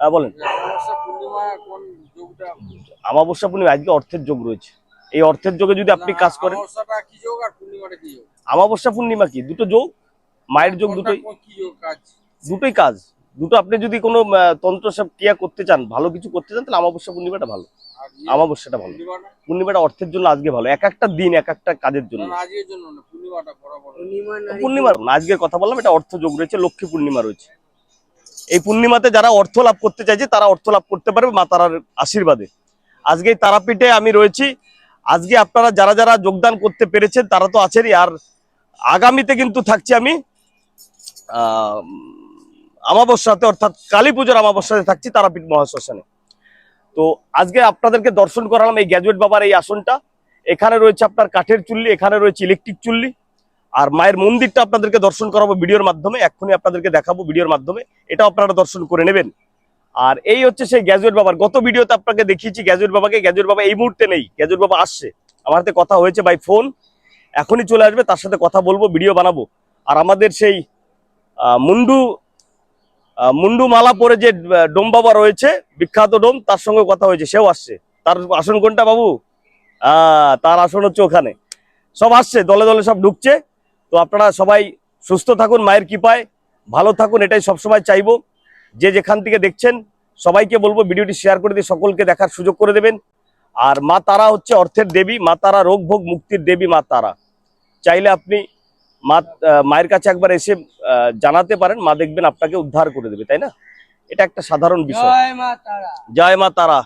হ্যাঁ বলেন। অমাবস্যা পূর্ণিমা আমাবস্যা পূর্ণিমা আজকে অর্থের যোগ রয়েছে। এই অর্থের যোগে যদি আপনি কাজ করেন। অমাবস্যাটা কি যোগ আর পূর্ণিমাটা কি যোগ? আমাবস্যা পূর্ণিমা কি? দুটো যোগ? মায়ের যোগ দুটোই। দুটোই কাজ। দুটো আপনি যদি কোনো তন্ত্র সব ক্রিয়া করতে চান ভালো কিছু করতে চান তাহলে আমাবস্যা পূর্ণিমাটা ভালো। আর ইয়ে, আমাবস্যাটা ভালো। পূর্ণিমাটা? অর্থের জন্য আজকে ভালো। এক একটা দিন এক একটা কাজের জন্য। না আজকের জন্য না পূর্ণিমাটা বরাবর। পূর্ণিমা না, আজকের কথা বললাম এটা অর্থ যোগ রয়েছে লক্ষ্মী পূর্ণিমা রয়েছে। এই পূর্ণিমাতে যারা অর্থ লাভ করতে চাইছে, তারা অর্থ লাভ করতে পারবে মা তারার আশীর্বাদে। আজকে তারাপীঠে আমি রয়েছি। আজকে আপনারা যারা যারা যোগদান করতে পেরেছেন, তারা তো আছেনই আর আগামীতে কিন্তু থাকছি আমি আমাবস্যাতে অর্থাৎ কালী পুজোর আমাবস্যাতে থাকছি তারাপীঠ মহাশ্মশানে। তো আজকে আপনাদেরকে দর্শন করালাম এই গ্যাজুয়েট বাবার এই আসনটা। এখানে রয়েছে আপনার কাঠের চুল্লি, এখানে রয়েছে ইলেকট্রিক চুল্লি। আর মায়ের মন্দিরটা আপনাদেরকে দর্শন করাবো ভিডিওর মাধ্যমে, এক্ষুনি আপনাদেরকে দেখাবো ভিডিওর মাধ্যমে, এটাও আপনারা দর্শন করে নেবেন। আর এই হচ্ছে সেই গ্যাজুয়েট বাবার, গত ভিডিওতে আপনাকে দেখিয়েছি গ্যাজুয়েট বাবাকে, গ্যাজুয়েট বাবা এই মুহূর্তে নেই, গ্যাজুয়েট বাবা আসছে। আমার হাতে কথা হয়েছে বাই ফোন এখনই চলে আসবে, তার সাথে কথা বলব, ভিডিও বানাবো। আর আমাদের সেই মুন্ডু মুন্ডু মালা পরে যে ডোম বাবা রয়েছে, বিখ্যাত ডোম, তার সঙ্গে কথা হয়েছে, সেও আসছে। তার আসন কোনটা বাবু? তার আসন হচ্ছে ওখানে। সব আসছে, দলে দলে সব ঢুকছে। তো আপনারা সবাই সুস্থ থাকুন মায়ের কৃপায়। ভালো থাকুন এটাই সবসময় চাইব। যে যেখান থেকে দেখছেন সবাইকে বলব ভিডিওটি শেয়ার করে দিয়ে সকলকে দেখার সুযোগ করে দেবেন। আর মা তারা হচ্ছে অর্থের দেবী মা তারা রোগ ভোগ মুক্তির দেবী মা তারা। চাইলে আপনি মা মায়ের কাছে একবার এসে জানাতে পারেন মা দেখবেন আপনাকে উদ্ধার করে দেবে তাই না? এটা একটা সাধারণ বিষয়। জয় মা তারা।